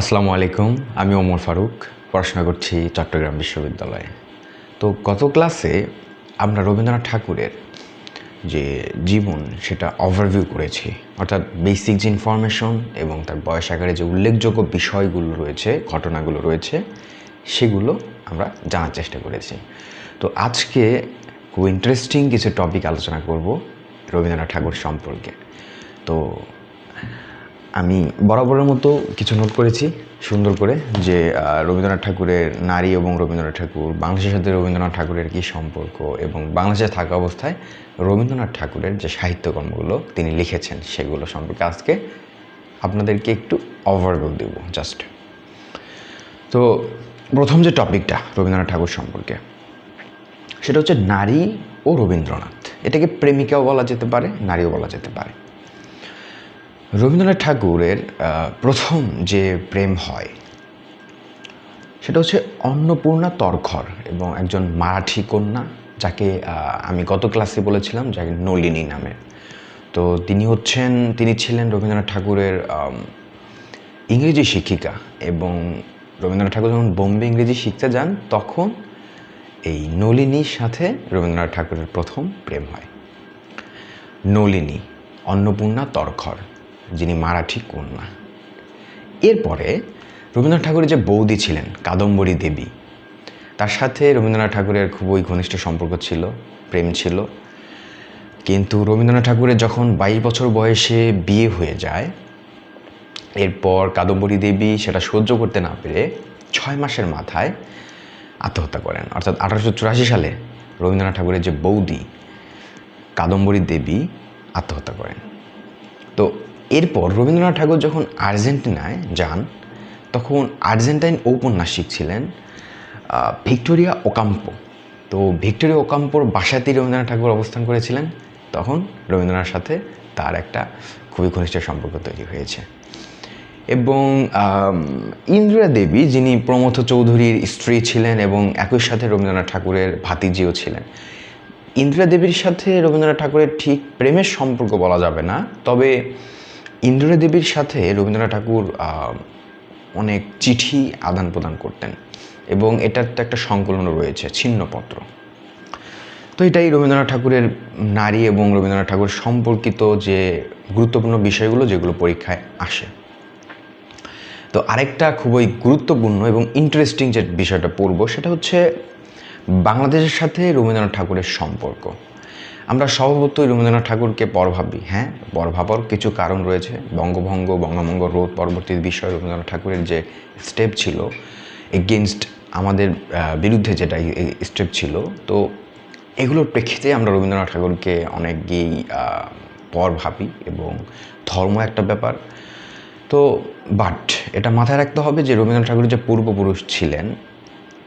আসসালামু আলাইকুম, আমি ওমর ফারুক, পড়াশোনা করছি চট্টগ্রাম বিশ্ববিদ্যালয়ে। তো গত ক্লাসে আমরা রবীন্দ্রনাথ ঠাকুরের যে জীবন, সেটা ওভারভিউ করেছি। অর্থাৎ বেসিক যে ইনফরমেশন এবং তার বয়স আকারে যে উল্লেখযোগ্য বিষয়গুলো রয়েছে, ঘটনাগুলো রয়েছে, সেগুলো আমরা জানার চেষ্টা করেছি। তো আজকে খুব ইন্টারেস্টিং কিছু টপিক আলোচনা করব রবীন্দ্রনাথ ঠাকুর সম্পর্কে। তো আমি বরাবরের মতো কিছু নোট করেছি, সুন্দর করে, যে রবীন্দ্রনাথ ঠাকুরের নারী এবং রবীন্দ্রনাথ ঠাকুর, বাংলাদেশের সাথে রবীন্দ্রনাথ ঠাকুরের কী সম্পর্ক এবং বাংলাদেশে থাকা অবস্থায় রবীন্দ্রনাথ ঠাকুরের যে সাহিত্যকর্মগুলো তিনি লিখেছেন সেগুলো সম্পর্কে আজকে আপনাদেরকে একটু ওভারভিউ দেব জাস্ট তো, প্রথম যে টপিকটা রবীন্দ্রনাথ ঠাকুর সম্পর্কে, সেটা হচ্ছে নারী ও রবীন্দ্রনাথ। এটাকে প্রেমিকাও বলা যেতে পারে, নারীও বলা যেতে পারে। রবীন্দ্রনাথ ঠাকুরের প্রথম যে প্রেম হয়, সেটা হচ্ছে অন্নপূর্ণা তরখর এবং একজন মারাঠি কন্যা যাকে আমি গত ক্লাসে বলেছিলাম, যাকে নলিনী নামে। তো তিনি হচ্ছেন, তিনি ছিলেন রবীন্দ্রনাথ ঠাকুরের ইংরেজি শিক্ষিকা এবং রবীন্দ্রনাথ ঠাকুর যখন বোম্বে ইংরেজি শিখতে যান, তখন এই নলিনীর সাথে রবীন্দ্রনাথ ঠাকুরের প্রথম প্রেম হয়। নলিনী, অন্নপূর্ণা তরখর। যিনি মারাঠি কন্যা এরপরে রবীন্দ্রনাথ ঠাকুরের যে বৌদি ছিলেন, কাদম্বরী দেবী, তার সাথে রবীন্দ্রনাথ ঠাকুরের খুবই ঘনিষ্ঠ সম্পর্ক ছিল, প্রেম ছিল। কিন্তু রবীন্দ্রনাথ ঠাকুরের যখন বাইশ বছর বয়সে বিয়ে হয়ে যায়, এরপর কাদম্বরী দেবী সেটা সহ্য করতে না পেরে ছয় মাসের মাথায় আত্মহত্যা করেন। অর্থাৎ আঠারোশো চুরাশি সালে রবীন্দ্রনাথ ঠাকুরের যে বৌদি, কাদম্বরী দেবী আত্মহত্যা করেন। তো এরপর রবীন্দ্রনাথ ঠাকুর যখন আর্জেন্টিনায় যান, তখন আর্জেন্টাইন ঔপন্যাসিক ছিলেন ভিক্টোরিয়া ওকাম্পো। তো ভিক্টোরিয়া ওকাম্পোর বাসাতেই রবীন্দ্রনাথ ঠাকুর অবস্থান করেছিলেন। তখন রবীন্দ্রনাথের সাথে তার একটা খুবই ঘনিষ্ঠ সম্পর্ক তৈরি হয়েছে। এবং ইন্দিরা দেবী, যিনি প্রমথ চৌধুরীর স্ত্রী ছিলেন এবং একই সাথে রবীন্দ্রনাথ ঠাকুরের ভাতিজিও ছিলেন, ইন্দিরা দেবীর সাথে রবীন্দ্রনাথ ঠাকুরের ঠিক প্রেমের সম্পর্ক বলা যাবে না। তবে ইন্দিরা দেবীর সাথে রবীন্দ্রনাথ ঠাকুর অনেক চিঠি আদান প্রদান করতেন এবং এটার তো একটা সংকলনও রয়েছে, ছিন্নপত্র। তো এটাই রবীন্দ্রনাথ ঠাকুরের নারী এবং রবীন্দ্রনাথ ঠাকুর সম্পর্কিত যে গুরুত্বপূর্ণ বিষয়গুলো যেগুলো পরীক্ষায় আসে। তো আরেকটা খুবই গুরুত্বপূর্ণ এবং ইন্টারেস্টিং যে বিষয়টা পড়ব সেটা হচ্ছে বাংলাদেশের সাথে রবীন্দ্রনাথ ঠাকুরের সম্পর্ক। আমরা স্বভাবতই রবীন্দ্রনাথ ঠাকুরকে পর ভাবি হ্যাঁ? পর ভাবার কিছু কারণ রয়েছে। বঙ্গভঙ্গ বঙ্গভঙ্গ রোধ পরবর্তী বিষয় রবীন্দ্রনাথ ঠাকুরের যে স্টেপ ছিল এগেনস্ট আমাদের বিরুদ্ধে যেটা স্টেপ ছিল তো এগুলোর প্রেক্ষিতে আমরা রবীন্দ্রনাথ ঠাকুরকে অনেকই আহ, পর ভাবি এবং ধর্ম একটা ব্যাপার। তো বাট এটা মাথায় রাখতে হবে যে রবীন্দ্রনাথ ঠাকুরের যে পূর্বপুরুষ ছিলেন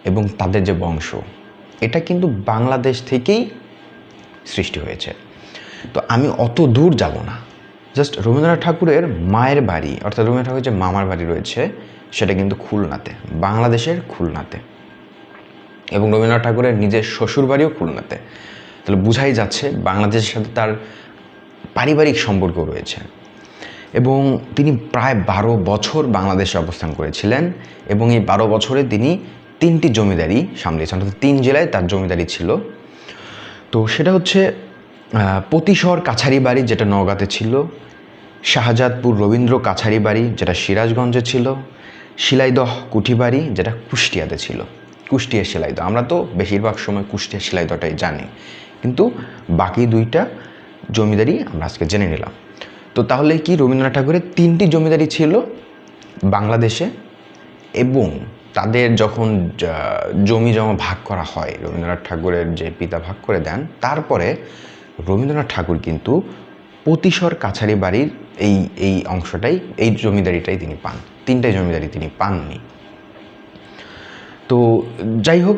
এবং তাদের যে বংশ এটা কিন্তু বাংলাদেশ থেকেই সৃষ্টি হয়েছে। তো আমি অত দূর যাব না। জাস্ট রবীন্দ্রনাথ ঠাকুরের মায়ের বাড়ি, অর্থাৎ রবীন্দ্রনাথ ঠাকুরের যে মামার বাড়ি রয়েছে, সেটা কিন্তু খুলনাতে, বাংলাদেশের খুলনাতে। এবং রবীন্দ্রনাথ ঠাকুরের নিজের শ্বশুর বাড়িও খুলনাতে। তাহলে বোঝাই যাচ্ছে বাংলাদেশের সাথে তার পারিবারিক সম্পর্ক রয়েছে। এবং তিনি প্রায় বারো বছর বাংলাদেশে অবস্থান করেছিলেন এবং এই বারো বছরে তিনি তিনটি জমিদারি সামলিয়েছেন, অর্থাৎ তিন জেলায় তার জমিদারি ছিল। তো সেটা হচ্ছে পতিশর কাছারি বাড়ি যেটা নওগাঁতে ছিল, শাহজাদপুর রবীন্দ্র কাছারি বাড়ি যেটা সিরাজগঞ্জে ছিল, শিলাইদহ কুঠিবাড়ি যেটা কুষ্টিয়াতে ছিল। কুষ্টিয়া শিলাইদহ, আমরা তো বেশিরভাগ সময় কুষ্টিয়া শিলাইদহটাই জানি। কিন্তু বাকি দুইটা জমিদারি আমরা আজকে জেনে নিলাম। তো তাহলে কি রবীন্দ্রনাথ ঠাকুরের তিনটি জমিদারি ছিল বাংলাদেশে এবং তাদের যখন জমি জমা ভাগ করা হয়, রবীন্দ্রনাথ ঠাকুরের যে পিতা ভাগ করে দেন, তারপরে রবীন্দ্রনাথ ঠাকুর কিন্তু পতিশর কাছারি বাড়ির এই এই অংশটাই, এই জমিদারিটাই তিনি পান, তিনটাই জমিদারি তিনি পাননি। তো যাই হোক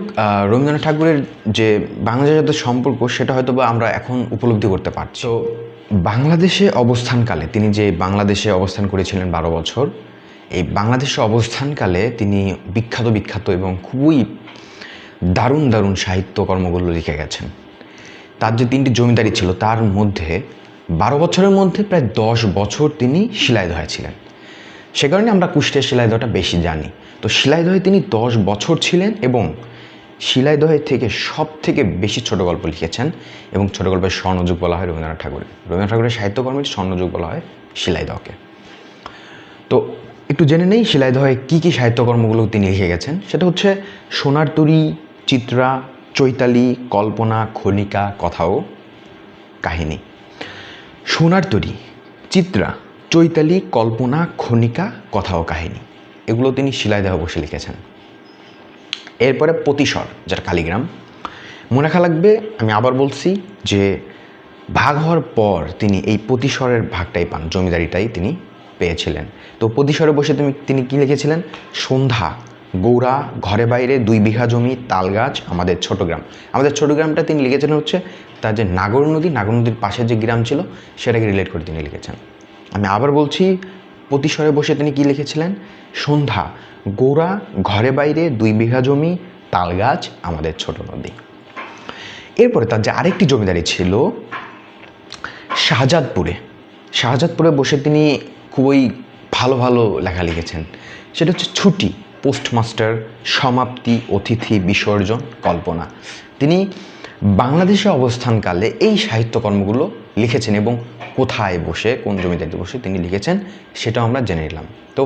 রবীন্দ্রনাথ ঠাকুরের যে বাংলাদেশের সম্পর্ক, সেটা হয়তো বা আমরা এখন উপলব্ধি করতে পারছি। বাংলাদেশে অবস্থানকালে তিনি যে বাংলাদেশে অবস্থান করেছিলেন বারো বছর এই বাংলাদেশে অবস্থানকালে তিনি বিখ্যাত বিখ্যাত এবং খুবই দারুণ দারুণ সাহিত্যকর্মগুলো লিখে গেছেন। তার যে তিনটি জমিদারি ছিল, তার মধ্যে বারো বছরের মধ্যে প্রায় দশ বছর তিনি শিলাইদহায় ছিলেন। সে কারণে আমরা কুষ্টিয়া শিলাইদহটা বেশি জানি। তো শিলাইদহে তিনি দশ বছর ছিলেন এবং শিলাইদহে থেকে সব থেকে বেশি ছোট গল্প লিখেছেন এবং ছোট গল্পের স্বর্ণযুগ বলা হয় রবীন্দ্রনাথ ঠাকুরের। রবীন্দ্রনাথ ঠাকুরের সাহিত্যকর্মের স্বর্ণযুগ বলা হয় শিলাইদহকে। তো একটু জেনে নেই শিলাইদহে কী কী সাহিত্যকর্মগুলো তিনি লিখে গেছেন? সেটা হচ্ছে সোনার তরী, চিত্রা, চৈতালি, কল্পনা, খনিকা, কথাও, কাহিনী। সোনার তরী, চিত্রা, চৈতালি, কল্পনা, খনিকা কথা ও কাহিনী। এগুলো তিনি শিলাইদহ বসে লিখেছেন। এরপরে প্রতিসর যার কালীগ্রাম। মনে রাখা লাগবে, আমি আবার বলছি যে ভাগ হওয়ার পর তিনি এই প্রতিসরের ভাগটাই পান, জমিদারিটাই তিনি পেয়েছিলেন। তো প্রতিসরে বসে তুমি, তিনি কী লিখেছিলেন? সন্ধ্যা গৌরা ঘরে বাইরে, দুই বিঘা জমি, তাল গাছ, আমাদের ছোট গ্রাম। আমাদের ছোট গ্রামটা তিনি লিখেছেন হচ্ছে, তার যে নাগর নদী, নাগর নদীর পাশে যে গ্রাম ছিল, সেটাকে রিলেট করে তিনি লিখেছেন। আমি আবার বলছি প্রতিসরে বসে তিনি কি লিখেছিলেন? সন্ধ্যা, গোড়া, ঘরে বাইরে, দুই বিঘা জমি, তাল গাছ, আমাদের ছোট নদী। এরপরে তার যে আরেকটি জমিদারি ছিল, শাহজাদপুরে। শাহজাদপুরে বসে তিনি খুবই ভালো ভালো লেখা লিখেছেন। সেটা হচ্ছে ছুটি, পোস্টমাস্টার, সমাপ্তি, অতিথি, বিসর্জন, কল্পনা। তিনি বাংলাদেশে অবস্থানকালে এই সাহিত্যকর্মগুলো লিখেছেন এবং কোথায় বসে, কোন জমিদারিতে বসে তিনি লিখেছেন, সেটাও আমরা জেনে নিলাম। তো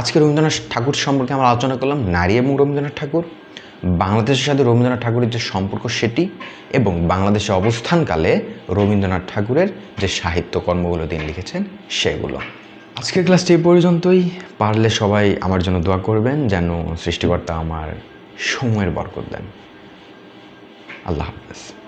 আজকে রবীন্দ্রনাথ ঠাকুর সম্পর্কে আমরা আলোচনা করলাম, নারী এবং রবীন্দ্রনাথ ঠাকুর, বাংলাদেশের সাথে রবীন্দ্রনাথ ঠাকুরের যে সম্পর্ক সেটি এবং বাংলাদেশে অবস্থানকালে রবীন্দ্রনাথ ঠাকুরের যে সাহিত্যকর্মগুলো তিনি লিখেছেন, সেগুলো। আজকের ক্লাসটি এই পর্যন্তই। পারলে সবাই আমার জন্য দোয়া করবেন, যেন সৃষ্টিকর্তা আমার সময়ের বরকত দেন। আল্লাহ হাফেজ।